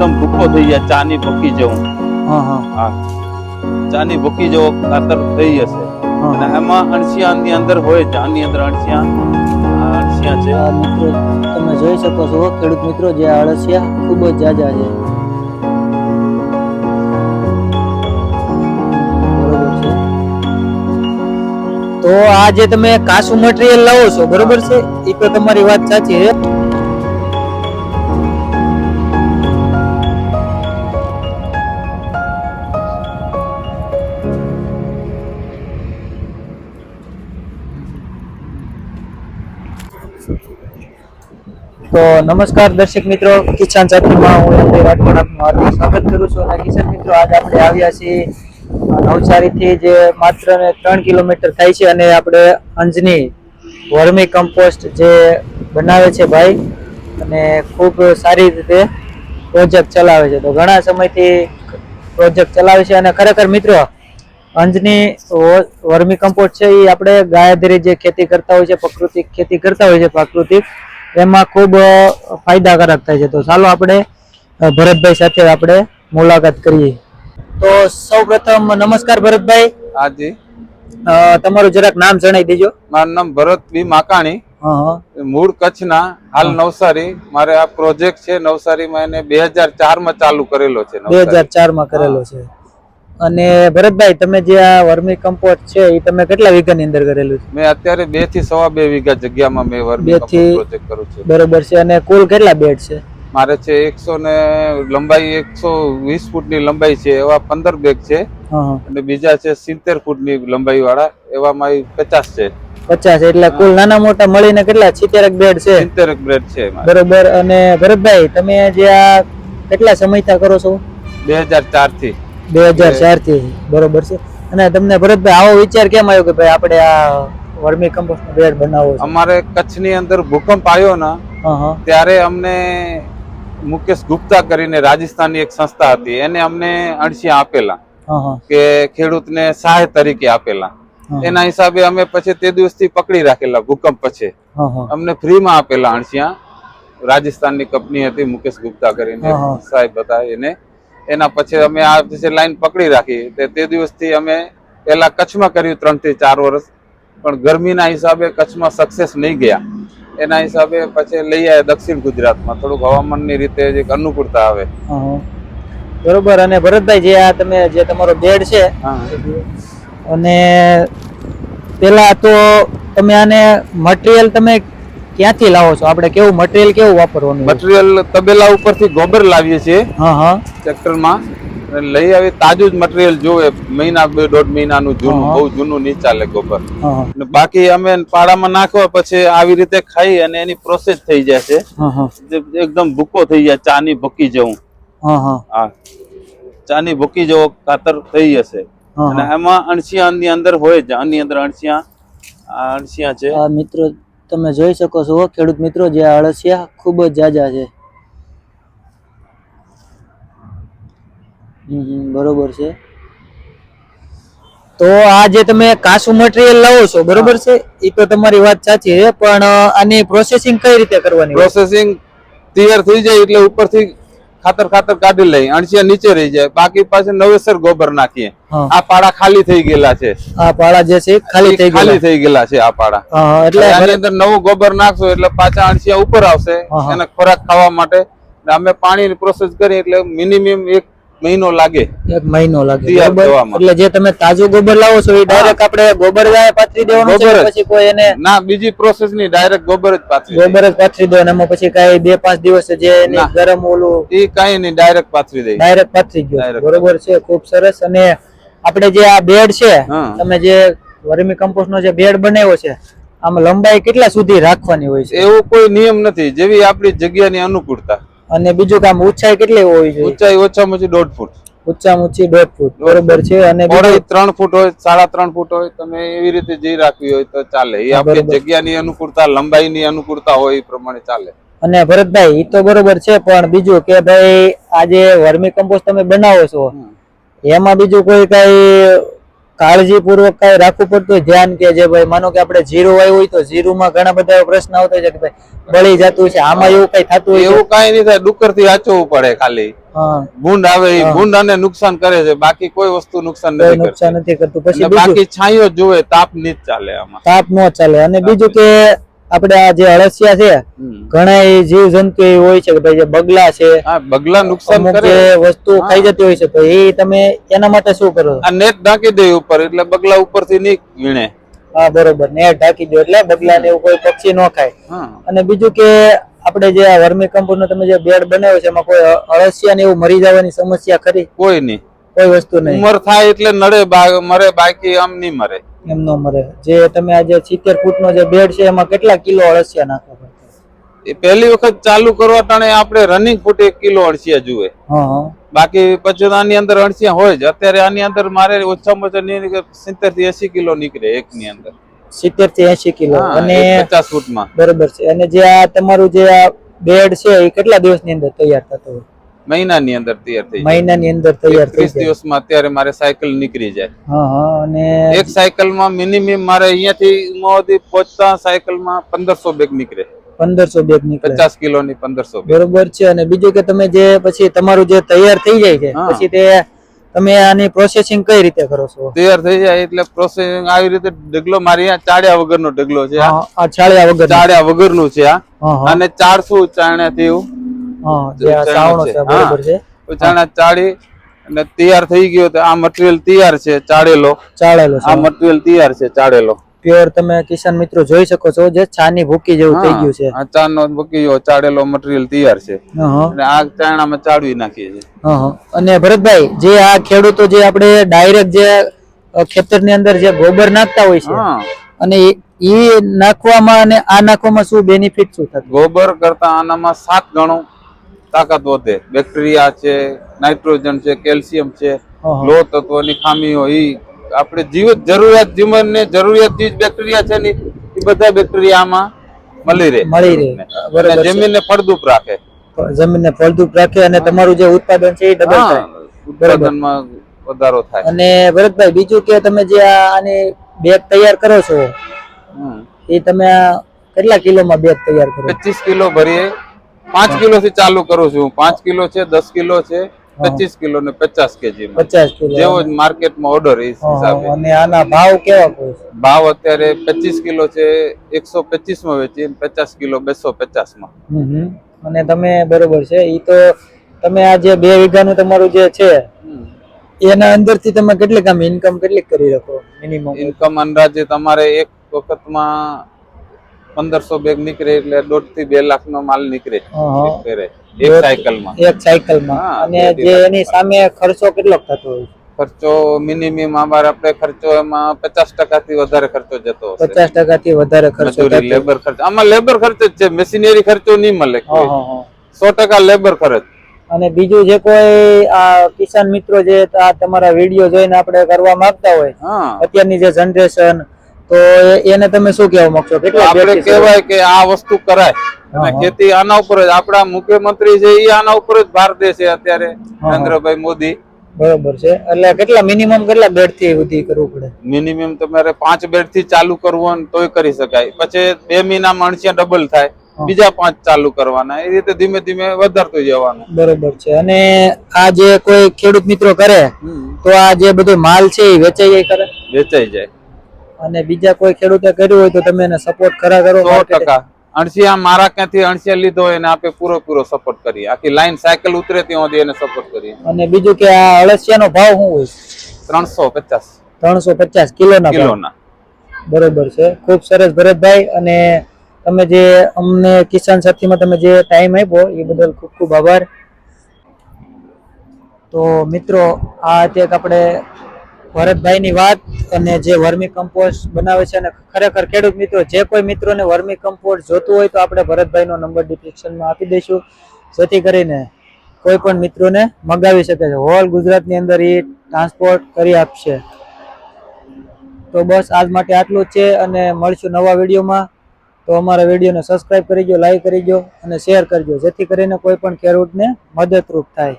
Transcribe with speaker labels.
Speaker 1: એકદમ ભૂખો થઈ જાય ચાની ભૂકી જવું.
Speaker 2: હા હા.
Speaker 1: હા. ભૂકી જવો ખાતર થઈ જશે. અને એમાં અણસિયા ની અંદર હોય ચા ની અંદર અણસિયા. અણસિયા છે.
Speaker 2: મિત્રો તમે જોઈ શકો છો ખેડૂત મિત્રો જે અળસિયા ખૂબ જ જાજા છે. તો આ જે તમે કાસુ મટીરિયલ લાવો છો બરોબર છે? એ તો તમારી વાત સાચી છે. તો નમસ્કાર દર્શક મિત્રો, કિસાન સાથીમાં હું એમ રાઠોડ હાર્દિક સ્વાગત કરું છું અને કિસાન મિત્રો, આજે આપણે આવ્યા છીએ નવસારીથી જે માત્ર ને ત્રણ કિલોમીટર થાય છે અને આપણે અંજની વર્મી કમ્પોસ્ટ જે બનાવે છે ભાઈ, અને ખૂબ સારી રીતે પ્રોજેક્ટ ચલાવે છે. તો ઘણા સમયથી પ્રોજેક્ટ ચલાવે છે અને ખરેખર મિત્રો, અંજની વર્મી કમ્પોસ્ટ છે એ આપણે ગાયધરી જે ખેતી કરતા હોય છે, પ્રાકૃતિક ખેતી કરતા હોય છે, પ્રાકૃતિક એમાં ખૂબ ફાયદાકારક થાય છે. તો ચાલો આપણે ભરતભાઈ સાથે આપણે મુલાકાત કરીએ. તો સૌ પ્રથમ નમસ્કાર ભરતભાઈ.
Speaker 1: હાજી
Speaker 2: તમારું જરાક નામ જણાવી દેજો.
Speaker 1: મારું નામ ભરત બી માકાણી. મૂળ કચ્છ કચ્છના હાલ નવસારી. મારે આ પ્રોજેક્ટ છે નવસારીમાં એને બે હજાર ચારમાં ચાલુ કરેલો છે
Speaker 2: બે
Speaker 1: નવસારી.
Speaker 2: હજાર ચારમાં કરેલો છે. અને ભરતભાઈ તમે જે આ વર્મી કમ્પોસ્ટ છે એ તમે કેટલા વીઘાની અંદર કરેલું છે?
Speaker 1: મેં અત્યારે બેથી સવા બે વીઘા જગ્યામાં મેં વર્મી પ્રોજેક્ટ કરું છું.
Speaker 2: બરોબર છે. અને કુલ કેટલા બેડ છે?
Speaker 1: મારે છે એકસો ને લંબાઈ એકસો વીસ ફૂટની લંબાઈ છે એવા પંદર બેગ છે. અને બીજા છે સિત્તેર ફૂટની લંબાઈ વાળા એવામાં પચાસ છે.
Speaker 2: પચાસ એટલે કુલ નાના મોટા મળીને કેટલા? સિત્તેર બેડ છે?
Speaker 1: સિત્તેર બેડ છે
Speaker 2: બરોબર. અને ભરતભાઈ તમે જે આ કેટલા સમયથી કરો છો?
Speaker 1: બે હજાર ચારથી
Speaker 2: બે હજાર ચારથી બરોબર છે. અને તમને ભરતભાઈ આવો વિચાર કેમ આવ્યો કે ભાઈ આપણે આ વર્મી કમ્પોસ્ટ નો બેડ બનાવવો છે?
Speaker 1: અમારે કચ્છની અંદર ભૂકંપ આવ્યો ને ત્યારે અમને મુકેશ ગુપ્તા કરીને રાજસ્થાનની એક સંસ્થા હતી એને અમને અણસી આપેલા કે ખેડૂતને સહાય તરીકે આપેલા. એના હિસાબે અમે પછી તે દિવસથી પકડી રાખેલા ભૂકંપ પછી. અમને ફ્રીમાં આપેલા અણસિયા. રાજસ્થાનની કંપની હતી મુકેશ ગુપ્તા કરીને. સાહેબ હતા એને એના પછી અમે આ લાઈન પકડી રાખી તે તે દિવસથી અમે પહેલા કચ્છમાં કર્યું ત્રણથી ચાર વર્ષ પણ ગરમીના હિસાબે કચ્છમાં સક્સેસ નહીં ગયા. એના હિસાબે પછી લઈ આવ્યા દક્ષિણ ગુજરાતમાં. થોડુંક હવામાનની રીતે જે અનુકૂળતા આવે.
Speaker 2: બરોબર અને ભરતભાઈ જે આ તમે જે તમારો બેડ છે અને પેલા તો તમે આને મટીરિયલ તમે ક્યાંથી લાવો છો? આપણે કેવું મટીરિયલ કેવું વાપરવાનું
Speaker 1: મટીરિયલ તબેલા ઉપરથી ગોબર લાવીએ છીએ.
Speaker 2: હા હા.
Speaker 1: ટ્રેક્ટરમાં. લઈ આવી તાજું જ મટીરિયલ જોવે. મહિના બે દોઢ મહિનાનું જૂનું. બહુ જૂનું નહીં ચાલે ગોબર. બાકી અમે પાડામાં નાખવા પછી આવી રીતે ખાઈ અને એની પ્રોસેસ થઈ જાય છે. એકદમ ભૂકો થઈ જાય ચાની ભૂકી જેવું.
Speaker 2: હા
Speaker 1: ચાની ભૂકી જેવો ખાતર થઈ જશે. અને એમાં અણસિયા ની અંદર હોય છે આની અંદર અણસિયા અણસિયા છે.
Speaker 2: મિત્રો તમે જોઈ શકો છો ખેડૂત મિત્રો, જે અળસિયા ખૂબ જ જાજા છે. બરોબર છે. તો આ જે તમે કાસુ મટીરિયલ લાવો છો, બરોબર છે? એ તો તમારી વાત સાચી છે, પણ આની પ્રોસેસિંગ કઈ રીતે કરવાની
Speaker 1: પ્રોસેસિંગ તૈયાર થઈ જાય એટલે ઉપરથી ખાતર ખાતર કાઢી લઈ અણસિયા નીચે રહી જાય બાકી પાસે નવેસર ગોબર નાખીએ. આ પાડા ખાલી થઈ ગયેલા છે.
Speaker 2: આ પાડા જે છે ખાલી થઈ
Speaker 1: ખાલી થઈ ગયેલા છે આ પાડા એટલે એની અંદર નવું ગોબર નાખશો એટલે પાછા અણસિયા ઉપર આવશે. એને ખોરાક ખાવા માટે. અમે પાણીની પ્રોસેસ કરી એટલે મિનિમમ એક મહિનો લાગે.
Speaker 2: એક મહિનો લાગે. એટલે જે તમે તાજું ગોબર લાવો છો એ ડાયરેક્ટ આપણે ગોબર ગાય પાથરી દેવાનું છે. પછી કોઈ એને
Speaker 1: ના બીજી પ્રોસેસની ડાયરેક્ટ ગોબર જ પાથરી.
Speaker 2: ગોબર જ પાથરી દો અને એમાં પછી કઈ બે પાંચ દિવસ જે એની ગરમ ઓલું
Speaker 1: એ કઈ નહીં ડાયરેક્ટ પાથરી દઈ
Speaker 2: ડાયરેક્ટ પાથરી ગયો. બરોબર છે ખૂબ સરસ. અને આપણે જે આ બેડ છે. તમે જે વર્મી કમ્પોસ્ટ નો જે બેડ બનાવ્યો છે આમાં લંબાઈ કેટલા સુધી રાખવાની હોય છે?
Speaker 1: એવું કોઈ નિયમ નથી. જેવી આપણી જગ્યાની અનુકૂળતા.
Speaker 2: અને બીજું કામ ઊંચાઈ કેટલી હોવી જોઈએ?
Speaker 1: ઊંચાઈ ઓછામાં ઓછી દોઢ ફૂટ.
Speaker 2: ઊંચામાં ઊંચી દોઢ ફૂટ. બરોબર છે. અને
Speaker 1: પહોળાઈ ત્રણ ફૂટ હોય સાડા ત્રણ ફૂટ હોય તમે એવી રીતે જે રાખવી હોય તો ચાલે. એ આપણી જગ્યાની અનુકૂળતા લંબાઈની અનુકૂળતા હોય એ પ્રમાણે ચાલે.
Speaker 2: અને ભરતભાઈ એ તો બરોબર છે પણ બીજું કે ભાઈ આ જે વર્મી કમ્પોસ્ટ તમે બનાવો છો એમાં બીજું કોઈ કઈ કાળજીપૂર્વક કઈ રાખવું પડતું હોય ધ્યાન કે જે ભાઈ. માનો કે આપણે જીરું વાવ્યું હોય તો જીરુંમાં ઘણા બધા પ્રશ્ન આવતા છે કે ભાઈ બળી જતું છે આમાં એવું કઈ થતું હોય
Speaker 1: એવું કઈ નહીં થાય ડુક્કરથી વાંચવું પડે ખાલી.
Speaker 2: ગુંડ
Speaker 1: ભૂંડ આવે એ
Speaker 2: ગુંડ
Speaker 1: ભૂંડ આને નુકસાન કરે છે બાકી કોઈ વસ્તુ નુકસાન નથી
Speaker 2: નુકસાન નથી કરતું. પછી
Speaker 1: બાકી છાંયો જોવે તાપની જ ચાલે આમાં.
Speaker 2: તાપ ન ચાલે. અને બીજું કે આપણે આ જે અળસિયા છે ઘણા એ જીવ જંતુ એવી હોય છે કે ભાઈ જે બગલા છે
Speaker 1: બગલા નુકસાન કરે.
Speaker 2: વસ્તુ ખાઈ જતી હોય છે તો એ તમે એના માટે શું કરો?
Speaker 1: આ નેટ ઢાંકી દે ઉપર એટલે બગલા ઉપરથી નહીં વીણે.
Speaker 2: હા બરોબર. નેટ ઢાંકી દો એટલે બગલા ને એવું કોઈ પક્ષી ન ખાય. અને બીજું કે આપણે જે આ વર્મી કમ્પોસ્ટ તમે જે બેડ બનાવ્યો છે એમાં કોઈ અળસિયા ને એવું મરી જવાની સમસ્યા ખરી?
Speaker 1: કોઈ નહીં.
Speaker 2: કોઈ વસ્તુ નહીં.
Speaker 1: ઉમર થાય એટલે નડે મરે બાકી આમ નહીં મરે.
Speaker 2: એમ ન મરે. જે તમે આ જે સિત્તેર ફૂટ નો જે બેડ છે એમાં કેટલા કિલો અળસિયા નાખો છો?
Speaker 1: એ પહેલી વખત ચાલુ કરવા ટાણે આપણે રનિંગ ફૂટ એક કિલો અળસિયા જુએ. બાકી પછી આની અંદર અળસિયા હોય જ. અત્યારે આની અંદર મારે ઓછામાં ઓછા સિત્તેરથી એસી કિલો નીકળે એક ની અંદર.
Speaker 2: સિત્તેરથી એસી કિલો. અને
Speaker 1: પચાસ ફૂટમાં.
Speaker 2: બરોબર છે. અને જે આ તમારું જે આ બેડ છે એ કેટલા દિવસની અંદર તૈયાર થતો હોય?
Speaker 1: મહિનાની અંદર તૈયાર થઈ
Speaker 2: મહિનાની અંદર તૈયાર થઈ જાય.
Speaker 1: દિવસમાં અત્યારે મારે સાયકલ નીકળી જાય.
Speaker 2: હા હા અને
Speaker 1: એક સાયકલમાં મિનિમમ મારે અહીંયાથી મોદી પહોંચતા સાયકલમાં પંદરસો બેગ નીકળે.
Speaker 2: પંદરસો બેગ નીકળે.
Speaker 1: પચાસ કિલોની પંદરસો
Speaker 2: બરોબર છે અને બીજું કે તમે જે પછી તમારું જે તૈયાર થઈ જાય છે પછી તે તમે આની પ્રોસેસિંગ કઈ રીતે કરો છો?
Speaker 1: તૈયાર થઈ જાય એટલે પ્રોસેસિંગ આવી રીતે ઢગલો મારી અહીંયા ચાળ્યા વગરનો ઢગલો છે આ.
Speaker 2: ચાળ્યા વગર
Speaker 1: ચાળ્યા વગરનું છે આ. અને ચારસો ચાણ્યા એવું ચાણા ચાળી અને તૈયાર થઈ ગયો તો આ મટીરિયલ તૈયાર છે ચાળેલો.
Speaker 2: ચાળેલો
Speaker 1: આ મટીરિયલ તૈયાર છે ચાળેલો.
Speaker 2: પ્યોર તમે કિસાન મિત્રો જોઈ શકો છો જે છાની ભૂકી જેવું થઈ ગયું છે.
Speaker 1: આ ચાનો જેવો ચાળેલો મટીરિયલ તૈયાર છે. અને આ ચાણામાં ચાળવી નાખીએ છીએ.
Speaker 2: અને ભરતભાઈ જે આ ખેડૂતો જે આપણે ડાયરેક્ટ જે ખેતર ખેતરની અંદર જે ગોબર નાખતા હોય છે અને એ નાખવામાં અને આ નાખવામાં શું બેનિફિટ શું થતું
Speaker 1: ગોબર કરતા આનામાં સાત ગણું તાકાત વધે. બેક્ટેરિયા છે નાઇટ્રોજન છે કેલ્શિયમ છે લોહ તત્વની ખામીઓ ઈ આપણે જીવ જરૂરિયાત જીવનને જરૂરિયાત ચીજ બેક્ટેરિયા છે ને એ બધા બેક્ટેરિયા આમાં મળી રહે.
Speaker 2: મળી રહે.
Speaker 1: જમીનને ફળદ્રુપ રાખે.
Speaker 2: જમીનને ફળદ્રુપ રાખે અને તમારું જે ઉત્પાદન છે એ ડબલ થાય.
Speaker 1: ઉત્પાદનમાં વધારો થાય.
Speaker 2: અને ભરતભાઈ બીજું કે તમે જે આને આની બેગ તૈયાર કરો છો. એ તમે કેટલા કિલોમાં બેગ તૈયાર કરો?
Speaker 1: પચીસ કિલો ભરીએ. પાંચ કિલો થી ચાલુ કરું છું. પાંચ કિલો છે દસ કિલો છે પચીસ કિલો ને પચાસ કેજી
Speaker 2: પચાસ કિલો.
Speaker 1: જેવો જ માર્કેટમાં ઓર્ડર એ હિસાબે.
Speaker 2: અને આના ભાવ કેવા
Speaker 1: ભાવ અત્યારે પચીસ કિલો છે એકસો પચીસમાં વેચી પચાસ કિલો બસો
Speaker 2: પચાસમાં. અને તમે બરોબર છે એ તો તમે આ જે બે વીઘાનું તમારું જે છે એના અંદરથી તમે કેટલી કામ ઇન્કમ કેટલી કરી શકો? મિનિમમ
Speaker 1: ઇન્કમ અંદાજે તમારે એક વખતમાં પંદરસો બેગ નીકળે એટલે દોઢથી બે લાખ નો માલ નીકળે. એક સાયકલમાં
Speaker 2: એક સાયકલમાં અને જે એની સામે ખર્ચો કેટલો થતો હોય
Speaker 1: ખર્ચો મિનિમમ અમારે આપણે ખર્ચો એમાં પચાસ ટકા થી વધારે ખર્ચો જતો
Speaker 2: પચાસ ટકા થી વધારે ખર્ચો
Speaker 1: લેબર ખર્ચ. આમાં લેબર ખર્ચ જ છે. મશીનરી ખર્ચો નહીં મળે. સો ટકા લેબર ખર્ચ.
Speaker 2: અને બીજું જે કોઈ આ કિસાન મિત્રો જે આ તમારા વીડિયો જોઈને આપણે કરવા માંગતા હોય અત્યારની જે જનરેશન તો એને તમે શું કહેવા માંગશો? કેટલા
Speaker 1: આપણે કહેવાય કે આ વસ્તુ કરાય. અને ખેતી આના ઉપર જ આપણા મુખ્યમંત્રી છે એ આના ઉપર જ ભાર દે છે અત્યારે નરેન્દ્રભાઈ મોદી.
Speaker 2: બરોબર છે. એટલે કેટલા મિનિમમ કેટલા બેડથી સુધી કરવું પડે?
Speaker 1: મિનિમમ તમારે પાંચ બેડથી ચાલુ કરવું હોય તોય કરી શકાય. પછી બે મહિના અણસિયા ડબલ થાય બીજા પાંચ ચાલુ કરવાના. એ રીતે ધીમે ધીમે વધારતું જવાનું.
Speaker 2: બરોબર છે. અને આ જે કોઈ ખેડૂત મિત્રો કરે તો આ જે બધો માલ છે એ વેચાઈ જાય કરે?
Speaker 1: વેચાઈ જાય.
Speaker 2: અને બીજા કોઈ ખેડૂતે કર્યું હોય તો તમે એને સપોર્ટ ખરા કરો
Speaker 1: સો ટકા. અણસિયા મારા ક્યાંથી અણસિયા લીધો એને આપણે પૂરો પૂરો સપોર્ટ કરીએ. આખી લાઈન સાયકલ ઉતરે ત્યાં સુધી એને સપોર્ટ કરીએ.
Speaker 2: અને બીજું કે આ અળસિયાનો ભાવ શું હોય?
Speaker 1: ત્રણસો પચાસ.
Speaker 2: ત્રણસો પચાસ કિલોના
Speaker 1: કિલોના.
Speaker 2: બરોબર છે. ખૂબ સરસ ભરતભાઈ. અને તમે જે અમને કિસાન સાથીમાં તમે જે ટાઈમ આપ્યો એ બદલ ખૂબ ખૂબ આભાર. તો મિત્રો આ અત્યારે આપણે ભરતભાઈની વાત અને જે વર્મી કમ્પોસ્ટ બનાવે છે અને ખરેખર ખેડૂત મિત્રો, જે કોઈ મિત્રોને વર્મી કમ્પોસ્ટ જોતું હોય તો આપણે ભરતભાઈનો નંબર ડિસ્ક્રિપ્શનમાં આપી દઈશું. જેથી કરીને કોઈ પણ મિત્રોને મગાવી શકે છે. હોલ ગુજરાતની અંદર એ ટ્રાન્સપોર્ટ કરી આપશે. તો બસ આજ માટે આટલું જ છે અને મળશું નવા વિડીયોમાં. તો અમારા વિડીયોને સબસ્ક્રાઇબ કરી દો લાઈક કરી દો અને શેર કરજો જેથી કરીને કોઈ પણ ખેડૂતને મદદરૂપ થાય.